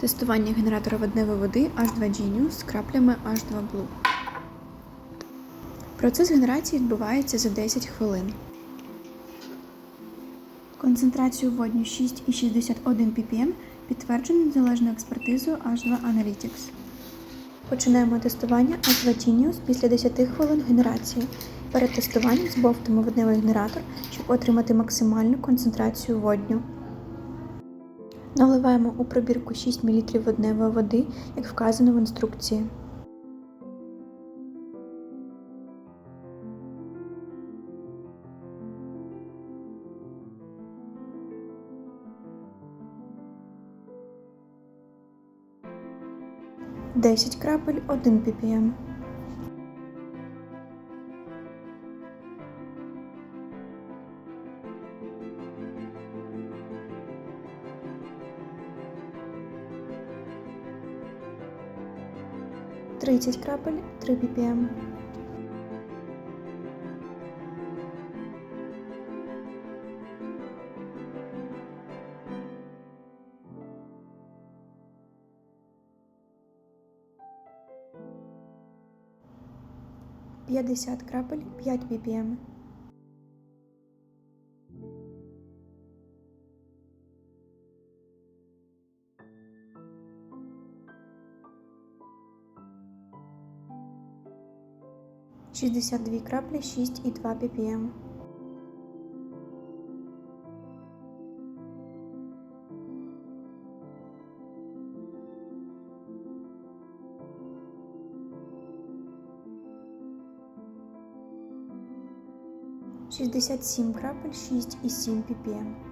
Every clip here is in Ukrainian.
Тестування генератора водневої води H2 Genius з краплями H2 Blue. Процес генерації відбувається за 10 хвилин. Концентрацію водню 6,61 ppm підтверджено незалежною експертизою H2 Analytics. Починаємо тестування H2 Genius після 10 хвилин генерації. Перед тестуванням збовтимо водневий генератор, щоб отримати максимальну концентрацію водню. Наливаємо у пробірку 6 мл водневої води, як вказано в інструкції. Десять крапель 1 ppm. Тридцять крапель 3 ppm. П'ятдесят крапель 5 ppm. Шістдесят дві краплі 6,2 ppm. Шістдесят сім крапель 6,7 ppm.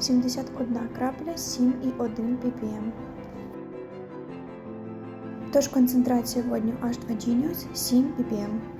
Сімдесят одна крапля 7,1 ppm. Тож концентрація водню H2 Genius 7 ppm.